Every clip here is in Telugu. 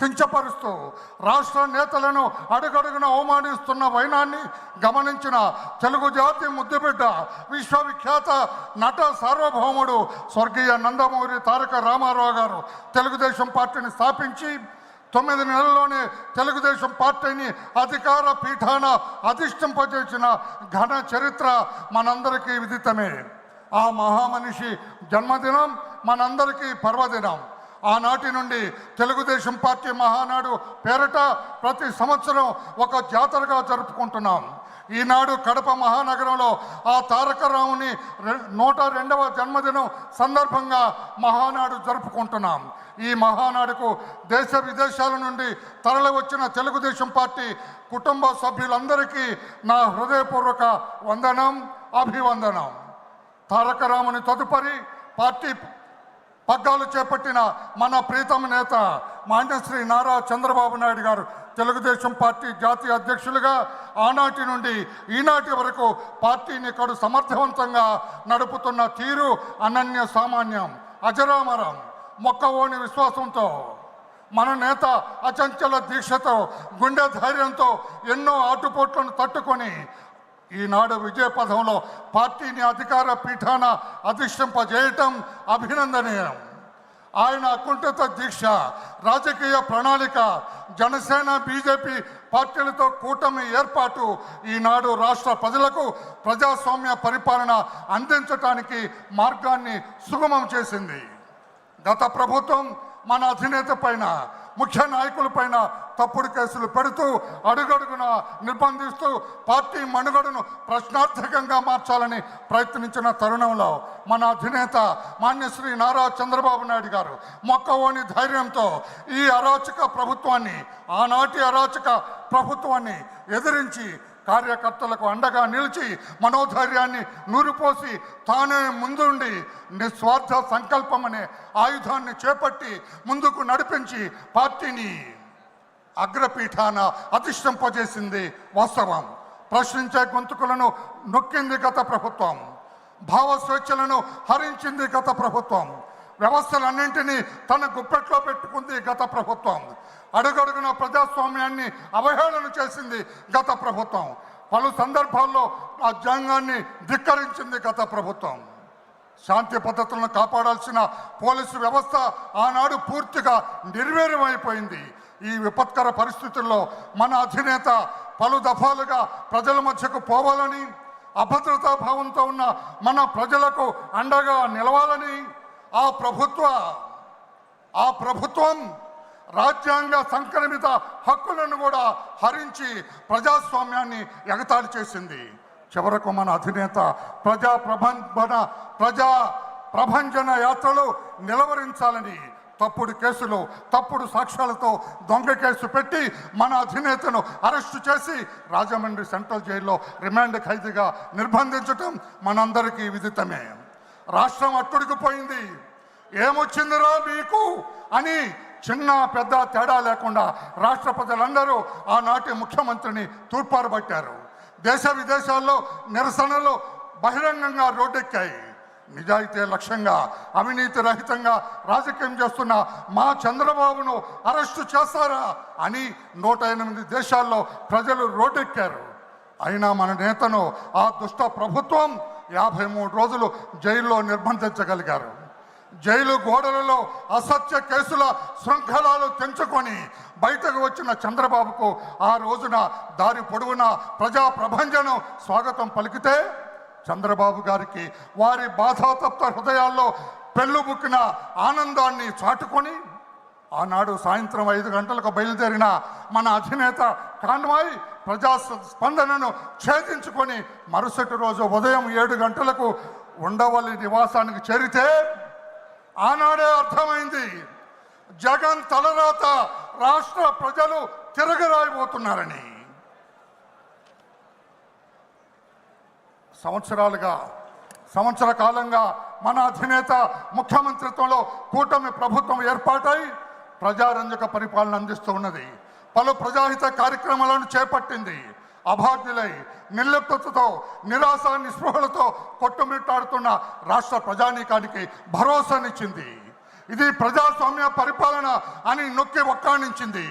కించపరుస్తూ రాష్ట్ర నేతలను అడుగడుగున అవమానిస్తున్న వైనాన్ని గమనించిన తెలుగు జాతి ముద్దుబిడ్డ విశ్వవిఖ్యాత నట సార్వభౌముడు స్వర్గీయ నందమూరి తారక రామారావు గారు తెలుగుదేశం పార్టీని స్థాపించి తొమ్మిది నెలల్లోనే తెలుగుదేశం పార్టీని అధికార పీఠాన అధిష్టింపజేసిన ఘన చరిత్ర మనందరికీ విదితమే. ఆ మహామనిషి జన్మదినం మనందరికీ పర్వదినం. ఆనాటి నుండి తెలుగుదేశం పార్టీ మహానాడు పేరట ప్రతి సంవత్సరం ఒక జాతరగా జరుపుకుంటున్నాం. ఈనాడు కడప మహానగరంలో ఆ తారక రాముని రె- నూట రెండవ జన్మదినం సందర్భంగా మహానాడు జరుపుకుంటున్నాం. ఈ మహానాడుకు దేశ విదేశాల నుండి తరలివచ్చిన తెలుగుదేశం పార్టీ కుటుంబ సభ్యులందరికీ నా హృదయపూర్వక వందనం అభివందనం. తారక రాముని తదుపరి పార్టీ పగ్గాలు చేపట్టిన మన ప్రీతమ నేత మాన్యశ్రీ నారా చంద్రబాబు నాయుడు గారు తెలుగుదేశం పార్టీ జాతీయ అధ్యక్షులుగా ఆనాటి నుండి ఈనాటి వరకు పార్టీని కడు సమర్థవంతంగా నడుపుతున్న తీరు అనన్య సామాన్యం. అజరామరం మొక్కవోని విశ్వాసంతో మన నేత అచంచల దీక్షతో గుండె ధైర్యంతో ఎన్నో ఆటుపోట్లను తట్టుకొని ఈనాడు విజయపథంలో పార్టీని అధికార పీఠాన అధిష్టింపజేయటం అభినందనీయం. ఆయన అకుంఠిత దీక్ష రాజకీయ ప్రణాళిక జనసేన బీజేపీ పార్టీలతో కూటమి ఏర్పాటు ఈనాడు రాష్ట్ర ప్రజలకు ప్రజాస్వామ్య పరిపాలన అందించటానికి మార్గాన్ని సుగమం చేసింది. గత ప్రభుత్వం మన అధినేత పైన ముఖ్య నాయకుల పైన తప్పుడు కేసులు పెడుతూ అడుగడుగున నిర్బంధిస్తూ పార్టీ మనుగడను ప్రశ్నార్థకంగా మార్చాలని ప్రయత్నించిన తరుణంలో మన అధినేత మాన్యశ్రీ నారా చంద్రబాబు నాయుడు గారు మొక్కవోని ధైర్యంతో ఈ అరాచక ప్రభుత్వాన్ని ఆనాటి అరాచక ప్రభుత్వాన్ని ఎదిరించి కార్యకర్తలకు అండగా నిలిచి మనోధైర్యాన్ని నూరిపోసి తానే ముందుండి నిస్వార్థ సంకల్పం అనే ఆయుధాన్ని చేపట్టి ముందుకు నడిపించి పార్టీని అగ్రపీఠాన అధిష్టింపజేసింది వాస్తవం. ప్రశ్నించే గొంతుకులను నొక్కింది గత ప్రభుత్వం. భావ స్వేచ్ఛలను హరించింది గత ప్రభుత్వం. వ్యవస్థలన్నింటినీ తన గుప్పెట్లో పెట్టుకుంది గత ప్రభుత్వం. అడుగడుగున ప్రజాస్వామ్యాన్ని అవహేళన చేసింది గత ప్రభుత్వం. పలు సందర్భాల్లో రాజ్యాంగాన్ని ధిక్కరించింది గత ప్రభుత్వం. శాంతి పద్ధతులను కాపాడాల్సిన పోలీసు వ్యవస్థ ఆనాడు పూర్తిగా నిర్వీర్యమైపోయింది. ఈ విపత్కర పరిస్థితుల్లో మన అధినేత పలు దఫాలుగా ప్రజల మధ్యకు పోవాలని అభద్రతా భావంతో ఉన్న మన ప్రజలకు అండగా నిలవాలని ఆ ప్రభుత్వ ఆ ప్రభుత్వం రాజ్యాంగ సంక్రమిత హక్కులను కూడా హరించి ప్రజాస్వామ్యాన్ని ఎగతాళి చేసింది. చివరకు మన అధినేత ప్రజా ప్రబంధన ప్రజా ప్రభంజన యాత్రలు నిలవరించాలని తప్పుడు కేసులు తప్పుడు సాక్ష్యాలతో దొంగ కేసు పెట్టి మన అధినేతను అరెస్టు చేసి రాజమండ్రి సెంట్రల్ జైల్లో రిమాండ్ ఖైదీగా నిర్బంధించటం మనందరికీ విదితమే. రాష్ట్రం అట్టుడికిపోయింది ఏమొచ్చిందిరా మీకు అని చిన్న పెద్ద తేడా లేకుండా రాష్ట్ర ప్రజలందరూ ఆనాటి ముఖ్యమంత్రిని తూర్పారబట్టారు. దేశ విదేశాల్లో నిరసనలు బహిరంగంగా రోడ్డెక్కాయి. నిజాయితీ లక్ష్యంగా అవినీతి రహితంగా రాజకీయం చేస్తున్న మా చంద్రబాబును అరెస్టు చేస్తారా అని నూట ఎనిమిది దేశాల్లో ప్రజలు రోడ్డెక్కారు. అయినా మన నేతను ఆ దుష్ట ప్రభుత్వం యాభై మూడు రోజులు జైల్లో నిర్బంధించగలిగారు. జైలు గోడలలో అసత్య కేసుల శృంఖలాలు తెంచుకొని బయటకు వచ్చిన చంద్రబాబుకు ఆ రోజున దారి పొడవునా ప్రజా ప్రభంజనం స్వాగతం పలికితే చంద్రబాబు గారికి వారి బాధాతప్త హృదయాల్లో పెళ్ళుబుక్కిన ఆనందాన్ని చాటుకొని ఆనాడు సాయంత్రం ఐదు గంటలకు బయలుదేరిన మన అధినేత కాన్వాయ్ ప్రజా స్పందనను ఛేదించుకొని మరుసటి రోజు ఉదయం ఏడు గంటలకు ఉండవల్లి నివాసానికి చేరితే ఆనాడే అర్థమైంది. జగన్ తలరాత రాష్ట్ర ప్రజలు తిరగరాయిపోతున్నారని సంవత్సరాలుగా సంవత్సర కాలంగా మన అధినేత ముఖ్యమంత్రిత్వంలో కూటమి ప్రభుత్వం ఏర్పాటై ప్రజారంజక పరిపాలన అందిస్తూ ఉన్నది. పలు ప్రజాహిత కార్యక్రమాలను చేపట్టింది. అభాగ్యులై నిర్లిప్తతో నిరాశ నిస్పృహలతో కొట్టుమిట్టాడుతున్న రాష్ట్ర ప్రజానీకానికి భరోసానిచ్చింది ఇది ప్రజాస్వామ్య పరిపాలన అని నొక్కి ఒక్కాణించింది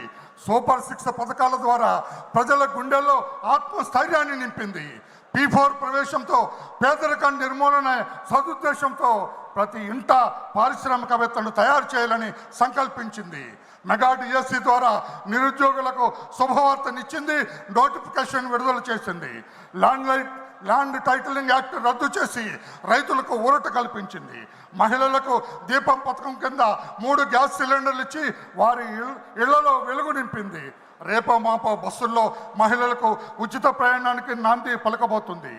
సూపర్ సిక్స్ పథకాల ద్వారా ప్రజల గుండెల్లో ఆత్మస్థైర్యాన్ని నింపింది. పీ ఫోర్ ప్రవేశంతో పేదరికం నిర్మూలన సదుద్దేశంతో ప్రతి ఇంట పారిశ్రామికవేత్తలు తయారు చేయాలని సంకల్పించింది. మెగా డిఎస్సి ద్వారా నిరుద్యోగులకు శుభవార్తనిచ్చింది నోటిఫికేషన్ విడుదల చేసింది. Land light land titling act రద్దు చేసి రైతులకు ఊరట కల్పించింది. మహిళలకు దీపం పథకం కింద మూడు గ్యాస్ సిలిండర్లు ఇచ్చి వారి ఇళ్ళలో వెలుగు నింపింది. రేపో మాపో బస్సుల్లో మహిళలకు ఉచిత ప్రయాణానికి నాంది పలకబోతుంది.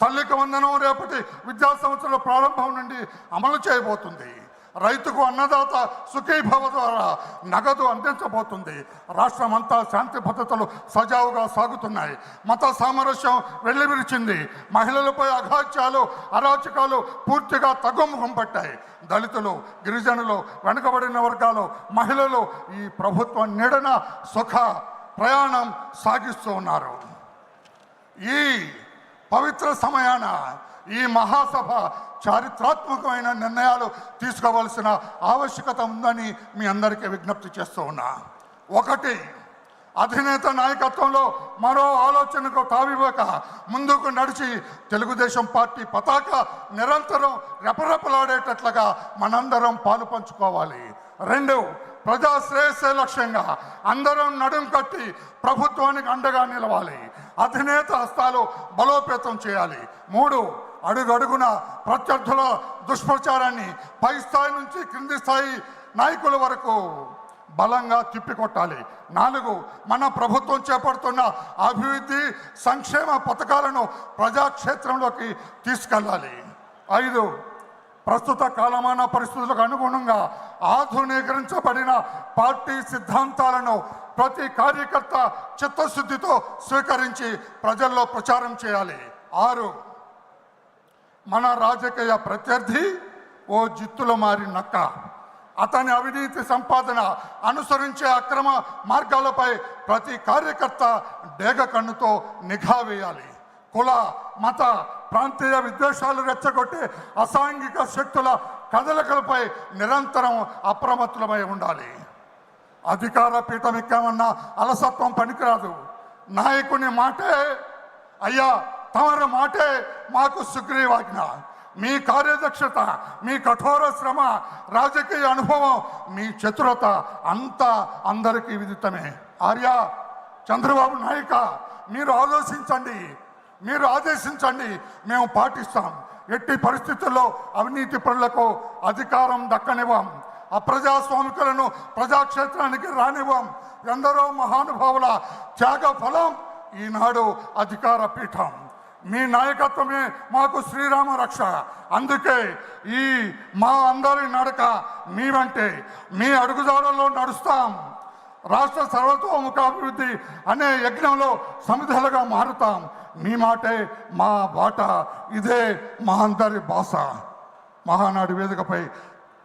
తల్లికి వందనం రేపటి విద్యా సంవత్సరం ప్రారంభం నుండి అమలు చేయబోతుంది. రైతుకు అన్నదాత సుఖీభవ ద్వారా నగదు అందించబోతుంది. రాష్ట్రం అంతా శాంతి భద్రతలు సజావుగా సాగుతున్నాయి. మత సామరస్యం వెల్లివిరిచింది. మహిళలపై అఘాత్యాలు అరాచకాలు పూర్తిగా తగ్గుముఖం పట్టాయి. దళితులు గిరిజనులు వెనుకబడిన వర్గాలు మహిళలు ఈ ప్రభుత్వం నీడన సుఖ ప్రయాణం సాగిస్తూ ఉన్నారు. ఈ పవిత్ర సమయాన ఈ మహాసభ చారిత్రాత్మకమైన నిర్ణయాలు తీసుకోవాల్సిన ఆవశ్యకత ఉందని మీ అందరికీ విజ్ఞప్తి చేస్తూ ఉన్నా. ఒకటి అధినేత నాయకత్వంలో మరో ఆలోచనకు తావివ్వక ముందుకు నడిచి తెలుగుదేశం పార్టీ పతాక నిరంతరం రెపరెపలాడేటట్లుగా మనందరం పాలు పంచుకోవాలి. రెండు ప్రజా శ్రేయస్సే లక్ష్యంగా అందరం నడుం కట్టి ప్రభుత్వానికి అండగా నిలవాలి. అధినేత హస్తాలు బలోపేతం చేయాలి. మూడు అడుగడుగున ప్రత్యర్థుల దుష్ప్రచారాన్ని పై స్థాయి నుంచి క్రింది స్థాయి నాయకుల వరకు బలంగా తిప్పికొట్టాలి. నాలుగు మన ప్రభుత్వం చేపడుతున్న అభివృద్ధి సంక్షేమ పథకాలను ప్రజాక్షేత్రంలోకి తీసుకెళ్ళాలి. ఐదు ప్రస్తుత కాలమాన పరిస్థితులకు అనుగుణంగా ఆధునీకరించబడిన పార్టీ సిద్ధాంతాలను ప్రతి కార్యకర్త చిత్తశుద్ధితో స్వీకరించి ప్రజల్లో ప్రచారం చేయాలి. ఆరు మన రాజకీయ ప్రత్యర్థి ఓ జిత్తుల మారి నక్క. అతని అవినీతి సంపాదన అనుసరించే అక్రమ మార్గాలపై ప్రతి కార్యకర్త డేగ కన్నుతో నిఘా వేయాలి. కుల మత ప్రాంతీయ విద్వేషాలు రెచ్చగొట్టే అసాంఘిక శక్తుల కదలికలపై నిరంతరం అప్రమత్తులమై ఉండాలి. అధికార పీఠం ఎక్కామన్నా అలసత్వం పనికిరాదు. నాయకుని మాటే అయ్యా తమరి మాటే మాకు సుగ్రీవాజ్ఞ. మీ కార్యదక్షత మీ కఠోర శ్రమ రాజకీయ అనుభవం మీ చతురత అంతా అందరికీ విదితమే. ఆర్య చంద్రబాబు నాయక మీరు ఆలోచించండి. మీరు ఆదేశించండి మేము పాటిస్తాం. ఎట్టి పరిస్థితుల్లో అవినీతి పనులకు అధికారం దక్కనివ్వం. అప్రజాస్వామికులను ప్రజాక్షేత్రానికి రానివ్వం. ఎందరో మహానుభావుల త్యాగ ఫలం ఈనాడు అధికార పీఠం. మీ నాయకత్వమే మాకు శ్రీరామ రక్ష. అందుకే ఈ మా అందరి నడక మీ మీ అడుగుదారుల్లో నడుస్తాం. రాష్ట్ర సర్వతోముఖాభివృద్ధి అనే యజ్ఞంలో సమిధలుగా మారుతాం. మీ మాటే మా బాట. ఇదే మా అందరి భాష మహానాడు వేదికపై